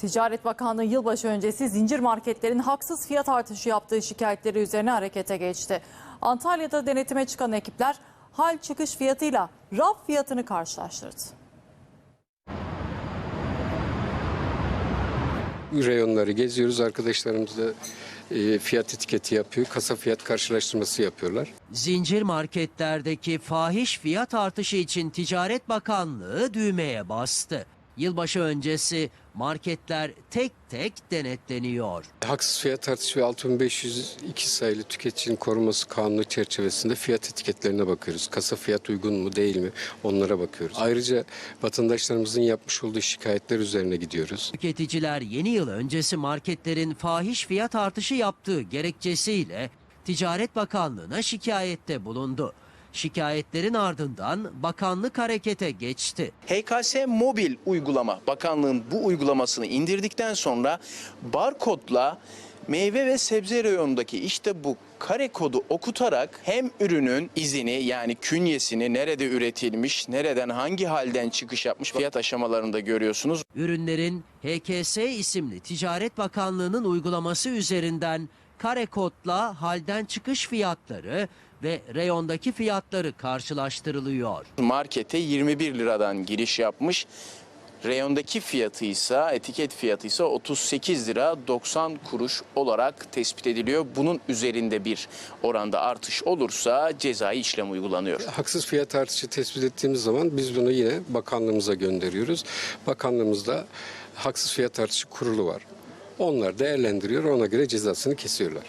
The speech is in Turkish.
Ticaret Bakanlığı yılbaşı öncesi zincir marketlerin haksız fiyat artışı yaptığı şikayetleri üzerine harekete geçti. Antalya'da denetime çıkan ekipler hal çıkış fiyatıyla raf fiyatını karşılaştırdı. reyonları geziyoruz. Arkadaşlarımız da e, fiyat etiketi yapıyor. Kasa fiyat karşılaştırması yapıyorlar. Zincir marketlerdeki fahiş fiyat artışı için Ticaret Bakanlığı düğmeye bastı. Yılbaşı öncesi marketler tek tek denetleniyor. Haksız fiyat artışı ve 6502 sayılı tüketicinin koruması kanunu çerçevesinde fiyat etiketlerine bakıyoruz. Kasa fiyat uygun mu değil mi onlara bakıyoruz. Ayrıca vatandaşlarımızın yapmış olduğu şikayetler üzerine gidiyoruz. Tüketiciler yeni yıl öncesi marketlerin fahiş fiyat artışı yaptığı gerekçesiyle Ticaret Bakanlığı'na şikayette bulundu. Şikayetlerin ardından bakanlık harekete geçti. HKS mobil uygulama bakanlığın bu uygulamasını indirdikten sonra barkodla meyve ve sebze reyonundaki işte bu kare kodu okutarak hem ürünün izini yani künyesini nerede üretilmiş, nereden hangi halden çıkış yapmış fiyat aşamalarında görüyorsunuz. Ürünlerin HKS isimli Ticaret Bakanlığı'nın uygulaması üzerinden kare kodla halden çıkış fiyatları ve reyondaki fiyatları karşılaştırılıyor. Markete 21 liradan giriş yapmış. Reyondaki fiyatı ise etiket fiyatı ise 38 lira 90 kuruş olarak tespit ediliyor. Bunun üzerinde bir oranda artış olursa cezai işlem uygulanıyor. Haksız fiyat artışı tespit ettiğimiz zaman biz bunu yine bakanlığımıza gönderiyoruz. Bakanlığımızda haksız fiyat artışı kurulu var. Onlar değerlendiriyor ona göre cezasını kesiyorlar.